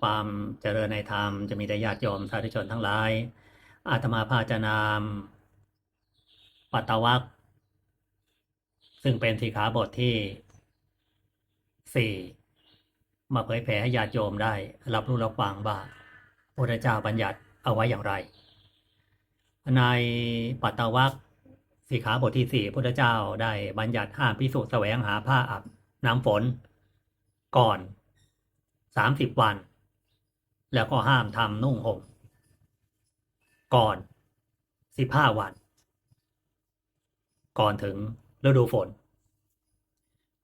ความเจริญในธรรมจะมีแต่ญาติโยมสาธุชนทั้งหลาย อาตมาภาจนามปัตตวักซึ่งเป็นสีขาบทที่สี่มาเผยแผ่ให้ญาติโยมได้รับรู้รับฟังว่าพระพุทธเจ้าบัญญัติเอาไว้อย่างไร ในปัตตวักสีขาบทที่สี่พระพุทธเจ้าได้บัญญัติห้ามพิสูจน์แสวงหาผ้าอาบน้ำฝน ก่อนสามสิบวัน แล้วก็ห้ามทำนุ่งห่มก่อนสิบห้าวัน ก่อนถึงฤดูฝน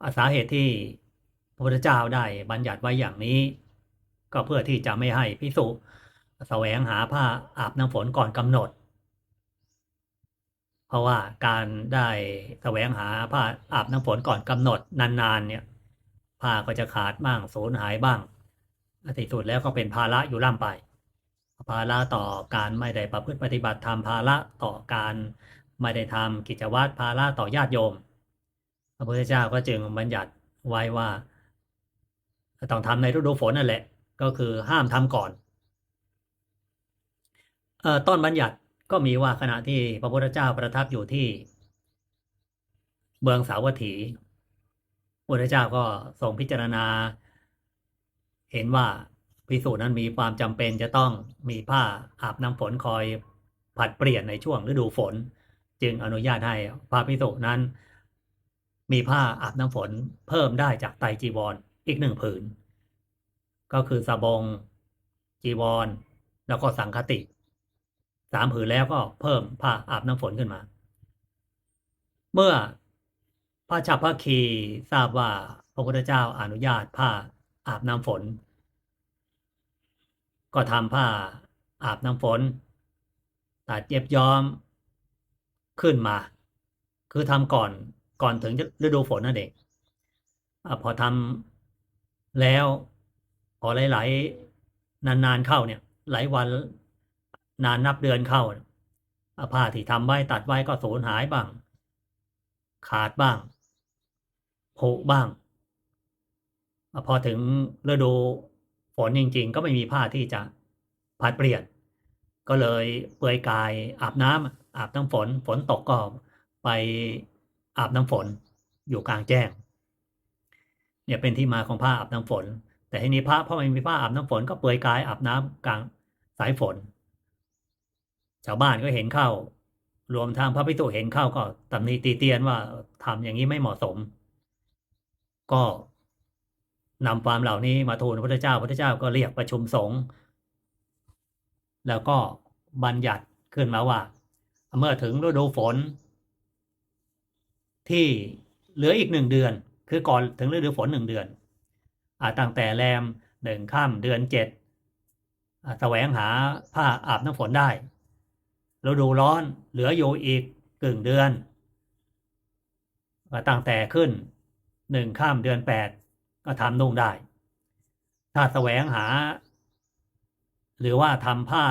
อาสาเหตุที่พระพุทธเจ้าได้บัญญัติไว้อย่างนี้ ก็เพื่อที่จะไม่ให้พิสุแสวงหาผ้าอาบน้ำฝนก่อนกำหนด เพราะว่าการได้แสวงหาผ้าอาบน้ำฝนก่อนกำหนดนานๆเนี่ยผ้าก็จะขาดบ้างสูญหายบ้าง ที่สุดแล้วก็เป็นภาระอยู่ล่ำไป ภาระต่อการไม่ได้ประพฤติปฏิบัติธรรมภาระต่อการไม่ได้ทำกิจวัตรภาระต่อญาติโยม พระพุทธเจ้าก็จึงบัญญัติไว้ว่าต้องทำในฤดูฝนนั่นแหละ ก็คือห้ามทำก่อนออต้นบัญญัติก็มีว่าขณะที่พระพุทธเจ้าประทับอยู่ที่เมืองสาวัตถีพระพุทธเจ้าก็ทรงพิจารณา เห็นว่าพิสูจน์นั้นมีความจำเป็นจะต้องมีผ้าอาบน้ำฝนคอยผัดเปลี่ยนในช่วงฤดูฝน จึงอนุญาตให้พระพิสุนั้น มีผ้าอาบน้ำฝนเพิ่มได้จากไตจีวรอีกหนึ่งผืน ก็คือสบง จีวร แล้วก็สังคติสามผืนแล้วก็เพิ่มผ้าอาบน้ำฝนขึ้นมา เมื่อพระฉับพระคีทราบว่าพระพุทธเจ้าอนุญาตผ้า อาบน้ำฝน ก็ทำผ้าอาบน้ำฝน ตัดเย็บย้อมขึ้นมา คือทำก่อนก่อนถึงฤดูฝนนั่นเองอพอทำแล้ว พอหลายๆนานๆเข้าเนี่ย หลายวันนานนับเดือนเข้าผ้าที่ทำไว้ตัดไว้ก็สูญหายบ้าง ขาดบ้างผุบ้าง พอถึงฤดูฝนจริง ๆ ก็ไม่มีผ้าที่จะผัดเปลี่ยน ก็เลยเปลือยกายอาบน้ำอาบน้ำฝน ฝนตกก็ไปอาบน้ำฝนอยู่กลางแจ้ง เนี่ยเป็นที่มาของผ้าอาบน้ำฝน แต่ทีนี้พระเพราะไม่มีผ้าอาบน้ำฝน ก็เปลือยกายอาบน้ำกลางสายฝน ชาวบ้านก็เห็นเข้า รวมทางพระพิสุเห็นเข้าก็ตำหนิตีเตียนว่าทำอย่างนี้ไม่เหมาะสม ก็ นำความเหล่านี้มาทูลพระพุทธเจ้าพระพุทธเจ้าก็เรียกประชุมสงฆ์แล้วก็บัญญัติขึ้นมาว่า เมื่อถึงฤดูฝน ที่เหลืออีกหนึ่งเดือน คือก่อนถึงฤดูฝนหนึ่งเดือนอาตั้งแต่แรมหนึ่งค่ำเดือนเจ็ดแสวงหาผ้าอาบน้ำฝนได้ฤดูร้อนเหลืออยู่อีกกึ่งเดือนตั้งแต่ขึ้นหนึ่งข้ามเดือนแปด ก็ทำนุ่งได้ ถ้าแสวงหา หรือว่าทำผ้า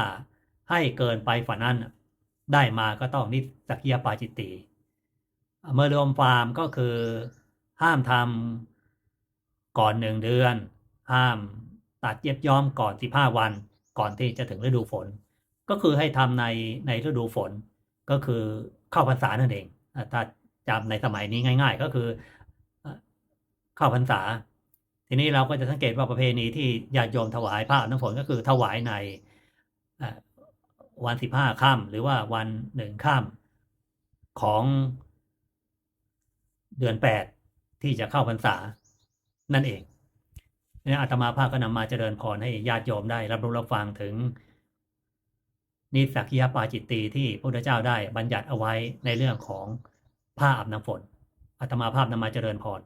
ให้เกินไปฝ่านั้น ได้มาก็ต้องนิสักยปาจิตติเมื่อรวมฟาร์มก็คือ ห้ามทำก่อนหนึ่งเดือน ห้ามตัดเย็บย้อมก่อนสิบห้าวัน ก่อนที่จะถึงฤดูฝน ก็คือให้ทำในในฤดูฝน ก็คือเข้าพรรษานั่นเองถ้าจำในสมัยนี้ง่าย ๆ ก็คือเข้าพรรษา ทีนี้เราก็จะสังเกตว่าประเพณีที่ญาติโยมถวายผ้าน้ำฝนก็คือถวายในวันสิบห้าค่ำหรือว่าวันหนึ่งค่ำของเดือนแปดที่จะเข้าพรรษานั่นเองนี่อาตมาภาพก็นำมาเจริญพรให้ญาติโยมได้ รับรู้รับฟังถึงนิสักยปาจิตตีที่พระพุทธเจ้าได้บัญญัติเอาไว้ในเรื่องของผ้าอาบน้ำฝนอาตมาภาพนำมาเจริญพร